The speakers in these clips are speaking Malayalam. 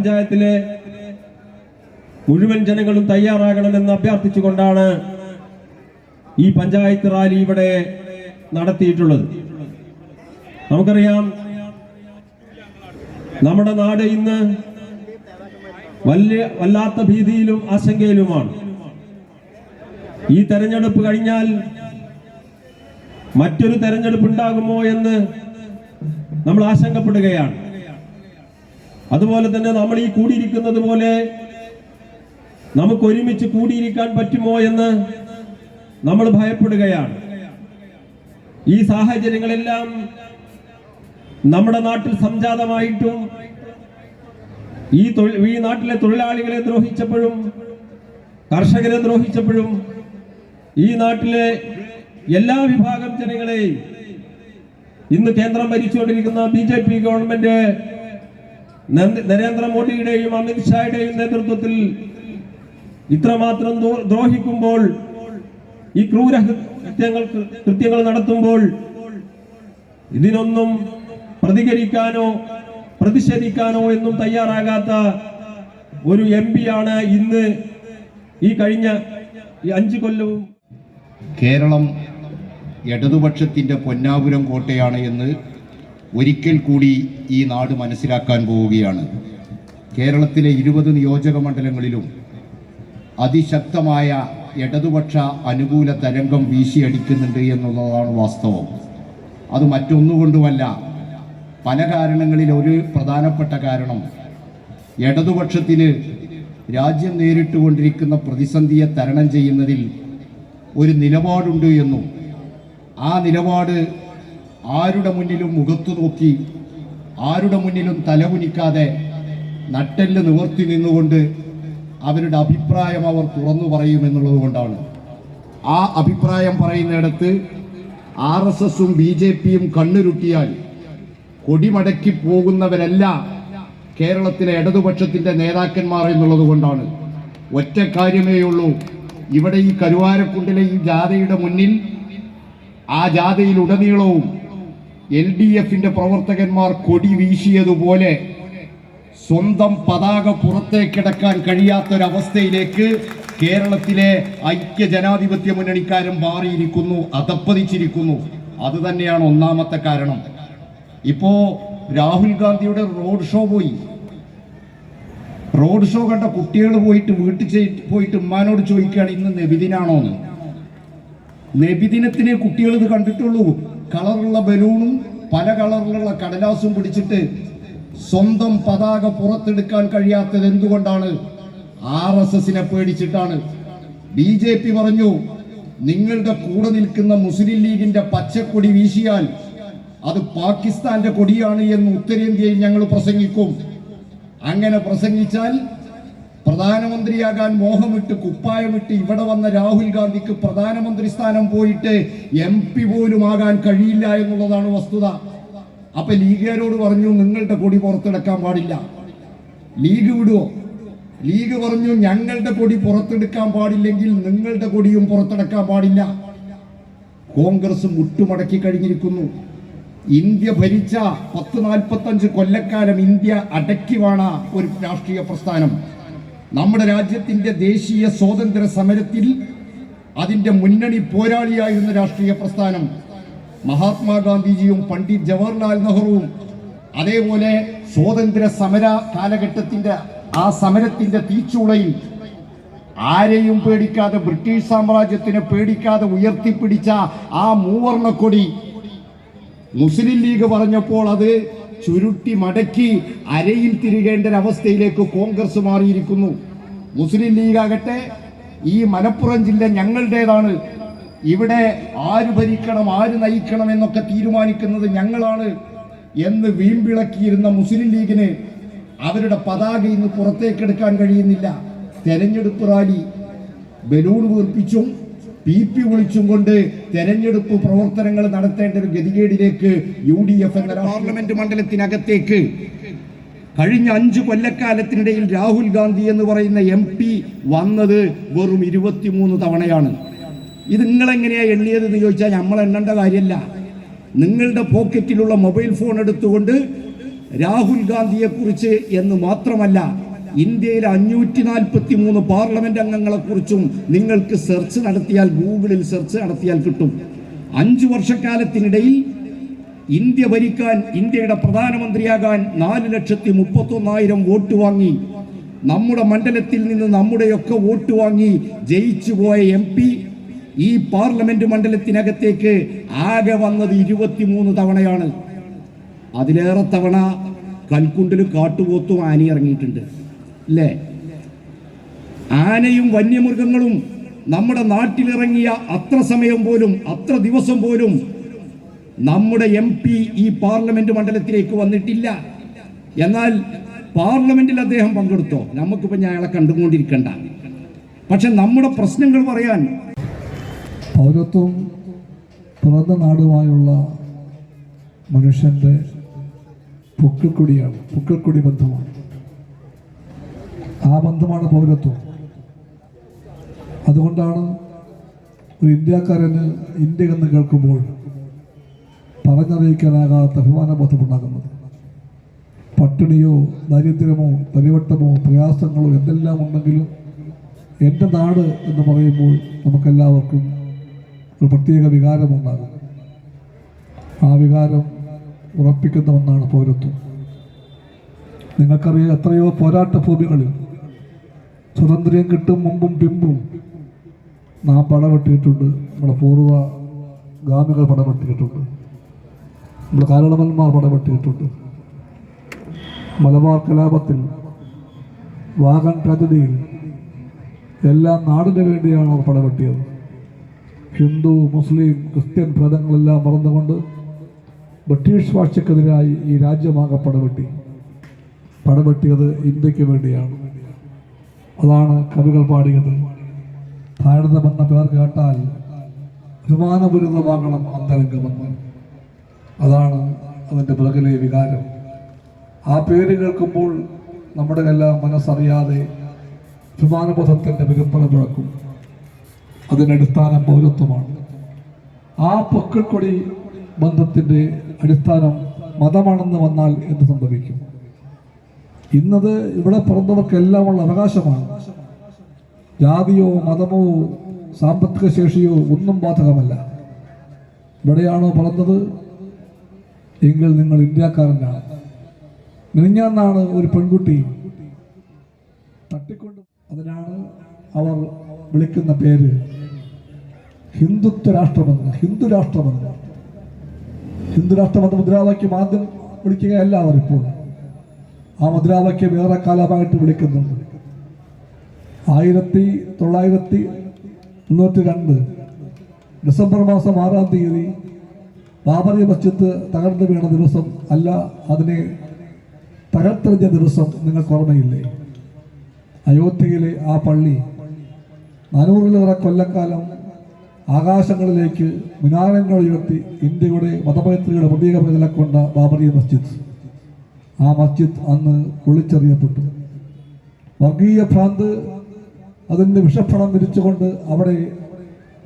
പഞ്ചായത്തിലെ മുഴുവൻ ജനങ്ങളും തയ്യാറാകണമെന്ന് അഭ്യർത്ഥിച്ചുകൊണ്ടാണ് ഈ പഞ്ചായത്ത് റാലി ഇവിടെ നടത്തിയിട്ടുള്ളത്. നമുക്കറിയാം നമ്മുടെ നാട് ഇന്ന് വലിയ വല്ലാത്ത ഭീതിയിലും ആശങ്കയിലുമാണ്. ഈ തെരഞ്ഞെടുപ്പ് കഴിഞ്ഞാൽ മറ്റൊരു തെരഞ്ഞെടുപ്പ് ഉണ്ടാകുമോ എന്ന് നമ്മൾ ആശങ്കപ്പെടുകയാണ്. അതുപോലെ തന്നെ നമ്മൾ ഈ കൂടിയിരിക്കുന്നത് പോലെ നമുക്ക് ഒരുമിച്ച് കൂടിയിരിക്കാൻ പറ്റുമോ എന്ന് നമ്മൾ ഭയപ്പെടുകയാണ്. ഈ സാഹചര്യങ്ങളെല്ലാം നമ്മുടെ നാട്ടിൽ സംജാതമായിട്ടും ഈ ഈ നാട്ടിലെ തൊഴിലാളികളെ ദ്രോഹിച്ചപ്പോഴും കർഷകരെ ദ്രോഹിച്ചപ്പോഴും ഈ നാട്ടിലെ എല്ലാ വിഭാഗം ജനങ്ങളെയും ഇന്ന് കേന്ദ്രം ഭരിച്ചുകൊണ്ടിരിക്കുന്ന ബി ജെ പി ഗവൺമെന്റ് നരേന്ദ്രമോദിയുടെയും അമിത്ഷായുടെയും നേതൃത്വത്തിൽ ഇത്രമാത്രം ദ്രോ- ദ്രോഹിക്കുമ്പോൾ ഈ ക്രൂര കൃത്യങ്ങൾ കൃത്യങ്ങൾ നടത്തുമ്പോൾ ഇതിനൊന്നും പ്രതികരിക്കാനോ പ്രതിഷേധിക്കാനോ എന്നും തയ്യാറാകാത്ത ഒരു എം ആണ് ഇന്ന് ഈ കഴിഞ്ഞ ഈ അഞ്ചു കൊല്ലവും. കേരളം ഇടതുപക്ഷത്തിന്റെ പൊന്നാപുരം കോട്ടയാണ് എന്ന് ഒരിക്കൽ കൂടി ഈ നാട് മനസ്സിലാക്കാൻ പോവുകയാണ്. കേരളത്തിലെ ഇരുപത് നിയോജക മണ്ഡലങ്ങളിലും അതിശക്തമായ ഇടതുപക്ഷ അനുകൂല തരംഗം വീശിയടിക്കുന്നുണ്ട് എന്നുള്ളതാണ് വാസ്തവം. അത് മറ്റൊന്നുകൊണ്ടുമല്ല പല കാരണങ്ങളിൽ ഒരു പ്രധാനപ്പെട്ട കാരണം ഇടതുപക്ഷത്തിന് രാജ്യം നേരിട്ടുകൊണ്ടിരിക്കുന്ന പ്രതിസന്ധിയെ തരണം ചെയ്യുന്നതിൽ ഒരു നിലപാടുണ്ട് എന്നും ആ നിലപാട് ആരുടെ മുന്നിലും മുഖത്തു നോക്കി ആരുടെ മുന്നിലും തലകുനിക്കാതെ നട്ടെല്ല് നിവർത്തി നിന്നുകൊണ്ട് അവരുടെ അഭിപ്രായം അവർ തുറന്നു പറയുമെന്നുള്ളത് കൊണ്ടാണ്. ആ അഭിപ്രായം പറയുന്നിടത്ത് ആർ എസ് എസും ബി ജെ പിയും കണ്ണുരുട്ടിയാൽ കൊടിമടക്കി പോകുന്നവരല്ല കേരളത്തിലെ ഇടതുപക്ഷത്തിന്റെ നേതാക്കന്മാർ എന്നുള്ളത് കൊണ്ടാണ്. ഒറ്റ കാര്യമേ ഉള്ളൂ. ഇവിടെ ഈ കരുവാരക്കുണ്ടിലെ ഈ ജാഥയുടെ മുന്നിൽ ആ ജാഥയിൽ ഉടനീളവും എൽ ഡി എഫിന്റെ പ്രവർത്തകന്മാർ കൊടി വീശിയതുപോലെ സ്വന്തം പതാക പുറത്തേക്കിടക്കാൻ കഴിയാത്തൊരവസ്ഥയിലേക്ക് കേരളത്തിലെ ഐക്യ ജനാധിപത്യ മുന്നണിക്കാരും മാറിയിരിക്കുന്നു അതപ്പതിച്ചിരിക്കുന്നു. അത് തന്നെയാണ് ഒന്നാമത്തെ കാരണം. ഇപ്പോ രാഹുൽ ഗാന്ധിയുടെ റോഡ് ഷോ പോയി. റോഡ് ഷോ കണ്ട കുട്ടികൾ പോയിട്ട് വീട്ടിൽ പോയിട്ട് ഉമ്മാനോട് ചോദിക്കുകയാണ് ഇന്ന് നബിദിനാണോ എന്ന് നബിദിനത്തിന് കുട്ടികൾ ഇത് കണ്ടിട്ടുള്ളൂ. കളറുള്ള ബലൂണും പല കളറിലുള്ള കടലാസും പിടിച്ചിട്ട് സ്വന്തം പതാക പുറത്തെടുക്കാൻ കഴിയാത്തത് എന്തുകൊണ്ടാണ്? ആർ എസ് എസിനെ പേടിച്ചിട്ടാണ്. ബി ജെ പി പറഞ്ഞു നിങ്ങളുടെ കൂടെ നിൽക്കുന്ന മുസ്ലിം ലീഗിന്റെ പച്ചക്കൊടി വീശിയാൽ അത് പാകിസ്ഥാന്റെ കൊടിയാണ് എന്ന് ഉത്തരേന്ത്യയിൽ ഞങ്ങൾ പ്രസംഗിക്കും. അങ്ങനെ പ്രസംഗിച്ചാൽ പ്രധാനമന്ത്രിയാകാൻ മോഹമിട്ട് കുപ്പായമിട്ട് ഇവിടെ വന്ന രാഹുൽ ഗാന്ധിക്ക് പ്രധാനമന്ത്രി സ്ഥാനം പോയിട്ട് എം പി പോലും ആകാൻ കഴിയില്ല എന്നുള്ളതാണ് വസ്തുത. അപ്പൊ ലീഗുകാരോട് പറഞ്ഞു നിങ്ങളുടെ കൊടി പുറത്തെടുക്കാൻ പാടില്ല. ലീഗ് വിടുവോ? ലീഗ് പറഞ്ഞു ഞങ്ങളുടെ കൊടി പുറത്തെടുക്കാൻ പാടില്ലെങ്കിൽ നിങ്ങളുടെ കൊടിയും പുറത്തെടുക്കാൻ പാടില്ല. കോൺഗ്രസ് മുട്ടുമടക്കി കഴിഞ്ഞിരിക്കുന്നു. ഇന്ത്യ ഭരിച്ച പത്ത് നാൽപ്പത്തഞ്ച് കൊല്ലക്കാലം ഇന്ത്യ അടക്കി വാണ ഒരു രാഷ്ട്രീയ പ്രസ്ഥാനം. നമ്മുടെ രാജ്യത്തിന്റെ ദേശീയ സ്വാതന്ത്ര്യ സമരത്തിൽ അതിന്റെ മുന്നണി പോരാളിയായിരുന്ന രാഷ്ട്രീയ പ്രസ്ഥാനം മഹാത്മാഗാന്ധിജിയും പണ്ഡിറ്റ് ജവഹർലാൽ നെഹ്റുവും അതേപോലെ സ്വാതന്ത്ര്യ സമര കാലഘട്ടത്തിന്റെ ആ സമരത്തിന്റെ തീച്ചൂളയിൽ ആരെയും പേടിക്കാതെ ബ്രിട്ടീഷ് സാമ്രാജ്യത്തിനെ പേടിക്കാതെ ഉയർത്തിപ്പിടിച്ച ആ മൂവർണക്കൊടി മുസ്ലിം ലീഗ് പറഞ്ഞപ്പോൾ അത് ചുരുട്ടി മടക്കി അരയിൽ തിരികേണ്ട ഒരവസ്ഥയിലേക്ക് കോൺഗ്രസ് മാറിയിരിക്കുന്നു. മുസ്ലിം ലീഗ് ആകട്ടെ ഈ മലപ്പുറം ജില്ല ഞങ്ങളുടേതാണ്. ഇവിടെ ആര് ഭരിക്കണം ആര് നയിക്കണം എന്നൊക്കെ തീരുമാനിക്കുന്നത് ഞങ്ങളാണ് എന്ന് വീമ്പിളക്കിയിരുന്ന മുസ്ലിം ലീഗിന് അവരുടെ പതാക ഇന്ന് പുറത്തേക്കെടുക്കാൻ കഴിയുന്നില്ല. തെരഞ്ഞെടുപ്പ് റാലി ബലൂൺ വീർപ്പിച്ചും പി പി വിളിച്ചും കൊണ്ട് തെരഞ്ഞെടുപ്പ് പ്രവർത്തനങ്ങൾ നടത്തേണ്ട ഒരു ഗതികേടിലേക്ക് യു ഡി എഫ് എന്ന പാർലമെന്റ് മണ്ഡലത്തിനകത്തേക്ക് കഴിഞ്ഞ അഞ്ച് കൊല്ലക്കാലത്തിനിടയിൽ രാഹുൽ ഗാന്ധി എന്ന് പറയുന്ന എം പി വന്നത് വെറും ഇരുപത്തിമൂന്ന് തവണയാണ്. ഇത് നിങ്ങളെങ്ങനെയാ എണ്ണിയത് എന്ന് ചോദിച്ചാൽ നമ്മൾ എണ്ണേണ്ട കാര്യമല്ല. നിങ്ങളുടെ പോക്കറ്റിലുള്ള മൊബൈൽ ഫോൺ എടുത്തുകൊണ്ട് രാഹുൽ ഗാന്ധിയെക്കുറിച്ച് എന്ന് മാത്രമല്ല ഇന്ത്യയിലെ അഞ്ഞൂറ്റി നാൽപ്പത്തി മൂന്ന് പാർലമെന്റ് അംഗങ്ങളെ കുറിച്ചും നിങ്ങൾക്ക് സെർച്ച് നടത്തിയാൽ ഗൂഗിളിൽ സെർച്ച് നടത്തിയാൽ കിട്ടും. അഞ്ചു വർഷക്കാലത്തിനിടയിൽ ഇന്ത്യ ഭരിക്കാൻ ഇന്ത്യയുടെ പ്രധാനമന്ത്രിയാകാൻ നാല് ലക്ഷത്തി മുപ്പത്തൊന്നായിരം വോട്ട് വാങ്ങി. നമ്മുടെ മണ്ഡലത്തിൽ നിന്ന് നമ്മുടെയൊക്കെ വോട്ട് വാങ്ങി ജയിച്ചു പോയ എം പി ഈ പാർലമെന്റ് മണ്ഡലത്തിനകത്തേക്ക് ആകെ വന്നത് ഇരുപത്തിമൂന്ന് തവണയാണ്. അതിലേറെ തവണ കൽക്കുണ്ടിൽ കാട്ടുപോത്തും ആനി ഇറങ്ങിയിട്ടുണ്ട്. അല്ലേ ആനയും വന്യമൃഗങ്ങളും നമ്മുടെ നാട്ടിലിറങ്ങിയ അത്ര സമയം പോലും അത്ര ദിവസം പോലും നമ്മുടെ എം പി ഈ പാർലമെന്റ് മണ്ഡലത്തിലേക്ക് വന്നിട്ടില്ല. എന്നാൽ പാർലമെന്റിൽ അദ്ദേഹം പങ്കെടുത്തോ? നമുക്കിപ്പോൾ ഞാൻ അയാളെ കണ്ടുകൊണ്ടിരിക്കണ്ട. പക്ഷെ നമ്മുടെ പ്രശ്നങ്ങൾ പറയാൻ പൗരത്വം തുറന്ന നാടുമായുള്ള മനുഷ്യന്റെ പൊക്കിൾക്കൊടിയാണ് പൊക്കിൾക്കൊടി ബന്ധമാണ്. ആ ബന്ധമാണ് പൗരത്വം. അതുകൊണ്ടാണ് ഒരു ഇന്ത്യക്കാരന് ഇന്ത്യ എന്ന് കേൾക്കുമ്പോൾ പറഞ്ഞറിയിക്കാനാകാത്ത അഭിമാനബോധമുണ്ടാകുന്നത്. പട്ടിണിയോ ദാരിദ്ര്യമോ പരിവട്ടമോ പ്രയാസങ്ങളോ എന്തെല്ലാം ഉണ്ടെങ്കിലും എന്റെ നാട് എന്ന് പറയുമ്പോൾ നമുക്കെല്ലാവർക്കും ഒരു പ്രത്യേക വികാരമുണ്ടാകും. ആ വികാരം ഉറപ്പിക്കുന്ന ഒന്നാണ് പൗരത്വം. നിങ്ങൾക്കറിയാം എത്രയോ പോരാട്ട ഭൂമികളിൽ സ്വാതന്ത്ര്യം കിട്ടും മുമ്പും പിമ്പും. നാം പടവെട്ടിയിട്ടുണ്ട് നമ്മുടെ പൂർവ ഗാമികൾ പടവെട്ടിയിട്ടുണ്ട് നമ്മുടെ കാലളവന്മാർ പടവെട്ടിയിട്ടുണ്ട് മലബാർ കലാപത്തിൽ വാഗൻ ട്രാജഡിയിൽ എല്ലാ നാടിന് വേണ്ടിയാണ് അവർ പടവെട്ടിയത് ഹിന്ദു മുസ്ലിം ക്രിസ്ത്യൻ ഭേദങ്ങളെല്ലാം മറന്നുകൊണ്ട് ബ്രിട്ടീഷ് ഭാഷയ്ക്കെതിരായി ഈ രാജ്യമാകെ പടവെട്ടി പടവെട്ടിയത് ഇന്ത്യയ്ക്ക് വേണ്ടിയാണ്. അതാണ് കവികൾ പാടിയത്. താഴ്ന്നമെന്ന പേർ കേട്ടാൽ അഭിമാനപൂരിതമാകണം അന്തരംഗമെന്ന് അതാണ് അതിന്റെ പിറകിലെ വികാരം. ആ പേര് കേൾക്കുമ്പോൾ നമ്മുടെ എല്ലാം മനസ്സറിയാതെ അഭിമാനബോധത്തിന്റെ വിരുപ്പല മുഴക്കും അതിനടിസ്ഥാനം പൗരത്വമാണ്. ആ പൊക്കിൾക്കൊടി ബന്ധത്തിന്റെ അടിസ്ഥാനം മതമാണെന്ന് വന്നാൽ എന്ത് സംഭവിക്കും? ഇന്നത് ഇവിടെ പിറന്നവർക്കെല്ലാമുള്ള അവകാശമാണ്. ജാതിയോ മതമോ സാമ്പത്തിക ശേഷിയോ ഒന്നും ബാധകമല്ല. ഇവിടെയാണോ പിറന്നത്? എങ്കിൽ നിങ്ങൾ ഇന്ത്യക്കാരനാണ്. മിനിഞ്ഞാന്നാണ് ഒരു പെൺകുട്ടി തട്ടിക്കൊണ്ട് അതിനാണ് അവർ വിളിക്കുന്ന പേര് ഹിന്ദുത്വ രാഷ്ട്രമെന്ന് ഹിന്ദു രാഷ്ട്രമെന്ന്. ഹിന്ദു രാഷ്ട്രമെന്ന മുദ്രാവാക്യം ആദ്യം വിളിക്കുകയല്ല അവർ ഇപ്പോൾ. ആ മുദ്രാവാക്യം ഏറെ കാലമായിട്ട് വിളിക്കുന്നുണ്ട്. ആയിരത്തി തൊള്ളായിരത്തി തൊണ്ണൂറ്റി രണ്ട് ഡിസംബർ മാസം ആറാം തീയതി ബാബറി മസ്ജിദ് തകർന്നു വീണ ദിവസം അല്ല അതിനെ തകർത്തെറിഞ്ഞ ദിവസം നിങ്ങൾക്ക് ഓർമ്മയില്ലേ? അയോധ്യയിലെ ആ പള്ളി നാനൂറിലേറെ കൊല്ലക്കാലം ആകാശങ്ങളിലേക്ക് മിനാരങ്ങൾ ഉയർത്തി ഇന്ത്യയുടെ മതമൈത്രിയുടെ പ്രതീക നിലക്കൊണ്ട ബാബറി മസ്ജിദ്. ആ മസ്ജിദ് അന്ന് പൊളിച്ചെറിയപ്പെട്ടു. വർഗീയ ഭ്രാന്ത് അതിന്റെ വിഷഫണം വിരിച്ചുകൊണ്ട് അവിടെ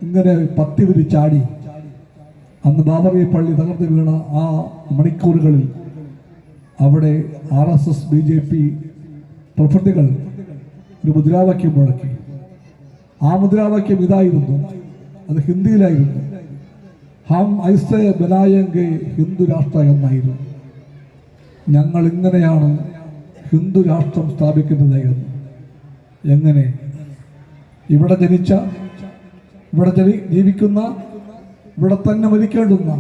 ഇങ്ങനെ പത്തി വിരിച്ചാടി. അന്ന് ബാബറി പള്ളി തകർന്നു വീണ ആ മണിക്കൂറുകളിൽ അവിടെ R S S B J P പ്രഭൃതികൾ ഒരു മുദ്രാവാക്യം മുഴക്കി. ആ മുദ്രാവാക്യം ഇതായിരുന്നു. അത് ഹിന്ദിയിലായിരുന്നു. ഹം ഐസെ ബനായങ്കെ ഹിന്ദു രാഷ്ട്ര എന്നായിരുന്നു. ഞങ്ങൾ ഇങ്ങനെയാണ് ഹിന്ദു രാഷ്ട്രം സ്ഥാപിക്കുന്നത് എന്ന് എങ്ങനെ? ഇവിടെ ജനിച്ച ഇവിടെ ജനി ജീവിക്കുന്ന ഇവിടെ തന്നെ മരിക്കേണ്ടുന്ന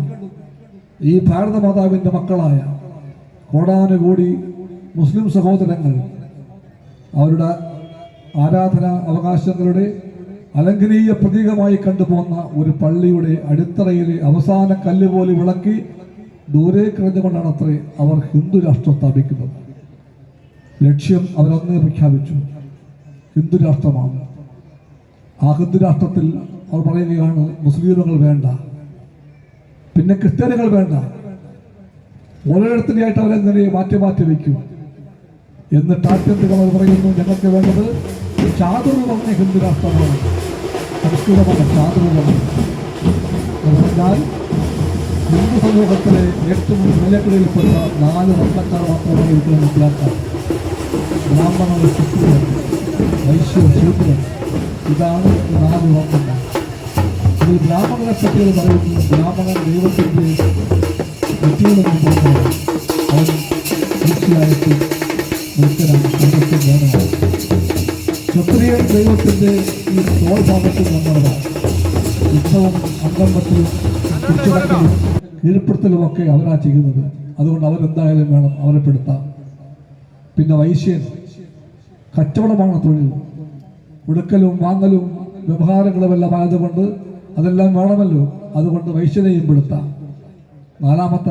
ഈ ഭാരത മാതാവിന്റെ മക്കളായ കോടാനുകൂടി മുസ്ലിം സഹോദരങ്ങൾ അവരുടെ ആരാധന അവകാശങ്ങളുടെ അലംഘനീയ പ്രതീകമായി കണ്ടുപോകുന്ന ഒരു പള്ളിയുടെ അടിത്തറയിലെ അവസാന കല്ല് പോലെ വിളക്കി ദൂരേക്കെറിഞ്ഞുകൊണ്ടാണ് അത്രേ അവർ ഹിന്ദു രാഷ്ട്രം സ്ഥാപിക്കുന്നത്. ലക്ഷ്യം അവരൊന്നേ പ്രഖ്യാപിച്ചു. ഹിന്ദു രാഷ്ട്രമാണ്. ആ ഹിന്ദു രാഷ്ട്രത്തിൽ അവർ പറയുകയാണ് മുസ്ലിമുകൾ വേണ്ട. പിന്നെ ക്രിസ്ത്യാനികൾ വേണ്ട. ഓരോരുത്തരെയായിട്ട് അവരെ നിലയെ മാറ്റി മാറ്റി വയ്ക്കും. എന്നിട്ട് ആത്യന്തികം അവർ പറയുന്നു ഞങ്ങൾക്ക് വേണ്ടത് ചാതുർവർണ ഹിന്ദു രാഷ്ട്രമാണ്. സംസ്കൃതമാണ് ചാതുർ പറഞ്ഞു ഹിന്ദു സമൂഹത്തിലെ ഏറ്റവും വിലക്കിടയിൽപ്പെട്ട നാല് വർണക്കാർ മാത്രമേ ഇതിനെ മനസ്സിലാക്കാം ബ്രാഹ്മണർ ശുക്രൻ വൈശ്യ ശൂദ്രൻ ഇതാണ് നാല് വർണങ്ങൾ ഇതിൽ ബ്രാഹ്മണനെ പറ്റിയത് പറയുന്നു ബ്രാഹ്മണൻ ദൈവത്തിന്റെ വ്യക്തികളൊന്നും പോകുന്നത് അവൻ തീർച്ചയായിട്ടും നിൽക്കലാണ് സംഘത്തിൽ വേണമാണ് ക്ഷത്രിയ ദൈവത്തിന്റെ ഈ തോൾഭാഗത്തിൽ വന്നവരാണ്. ഇഷ്ടവും സംരംഭത്തിലും കുറ്റടക്കലും കീഴ്പ്പെടുത്തലുമൊക്കെ അവരാ ചെയ്യുന്നത്. അതുകൊണ്ട് അവരെന്തായാലും വേണം അവരെ പെടുത്താം പിന്നെ വൈശ്യൻ. കച്ചവടമാണ് തൊഴിൽ. കൊടുക്കലും വാങ്ങലും വ്യവഹാരങ്ങളുമെല്ലാം ആയതുകൊണ്ട് അതെല്ലാം വേണമല്ലോ. അതുകൊണ്ട് വൈശ്യനെയും പെടുത്താം. നാലാമത്തെ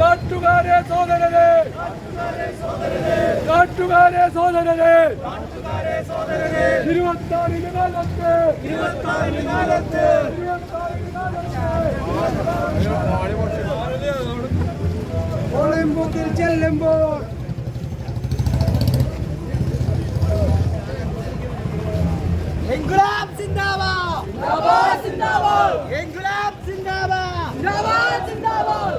നാട്ടുകാരെ സോദരരെ നാട്ടുകാരെ സോദരരെ ഇരുപത്താറിന് കാലത്ത്. ഇരുപത്താറിന് കാലത്ത് ഒളിമ്പൂക്കിൽ ചെല്ലുമ്പോൾ ഇൻകുലാബ് സിന്ദാബാദ്. സിന്ദാബാദ് സിന്ദാബാദ്. ഇൻകുലാബ് സിന്ദാബാദ്. സിന്ദാബാദ് സിന്ദാബാദ്.